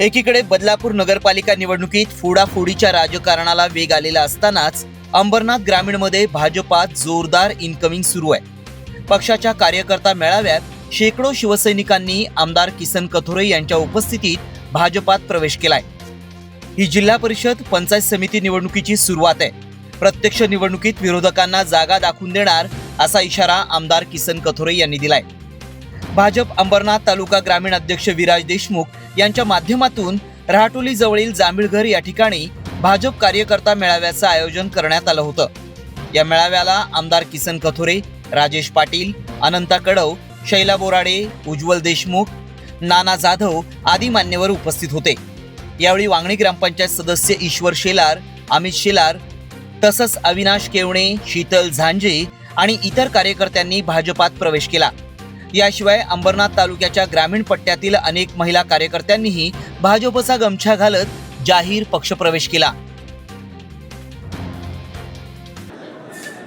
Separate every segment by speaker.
Speaker 1: एकीकडे बदलापूर नगरपालिका निवडणुकीत फोडाफोडीच्या राजकारणाला वेग आलेला असतानाच अंबरनाथ ग्रामीणमध्ये भाजपात जोरदार इनकमिंग सुरू आहे. पक्षाच्या कार्यकर्ता मेळाव्यात शेकडो शिवसैनिकांनी आमदार किसन कथोरे यांच्या उपस्थितीत भाजपात प्रवेश केलाय. ही जिल्हा परिषद पंचायत समिती निवडणुकीची सुरुवात आहे. प्रत्यक्ष निवडणुकीत विरोधकांना जागा दाखवून देणार असा इशारा आमदार किसन कथोरे यांनी दिलाय. भाजप अंबरनाथ तालुका ग्रामीण अध्यक्ष विराज देशमुख यांच्या माध्यमातून रहाटोली जवळील जांभीळघर या ठिकाणी भाजप कार्यकर्ता मेळाव्याचं आयोजन करण्यात आलं होतं. या मेळाव्याला आमदार किसन कथोरे राजेश पाटील अनंता कडव शैला बोराडे उज्ज्वल देशमुख नाना जाधव आदी मान्यवर उपस्थित होते. यावेळी वांगणी ग्रामपंचायत सदस्य ईश्वर शेलार अमित शेलार तसंच अविनाश केवणे शीतल झांजे आणि इतर कार्यकर्त्यांनी भाजपात प्रवेश केला. याशिवाय अंबरनाथ तालुक्याच्या ग्रामीण पट्ट्यातील अनेक महिला कार्यकर्त्यांनीही भाजपचा गमछा घालत जाहीर पक्षप्रवेश केला.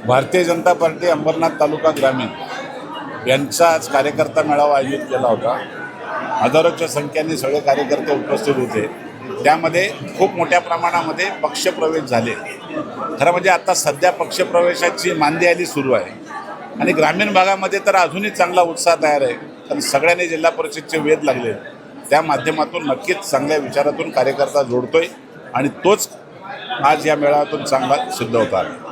Speaker 2: भारतीय जनता पार्टी अंबरनाथ तालुका ग्रामीण यांचा आज कार्यकर्ता मेळावा आयोजित केला होता. हजारोच्या संख्येने सगळे कार्यकर्ते उपस्थित होते. त्यामध्ये खूप मोठ्या प्रमाणामध्ये पक्षप्रवेश झाले. खरं म्हणजे आता सध्या पक्षप्रवेशाची मांदियाली सुरू आहे. आणि ग्रामीण भागामध्ये तर अजूनही चांगला उत्साह तयार आहे. कारण सगळ्यांनी जिल्हा परिषदचे वेध लागले. त्या माध्यमातून नक्कीच चांगल्या विचारातून कार्यकर्ता जोडतोय आणि तोच आज या मेळाव्यातून चांगला सिद्ध होता आहे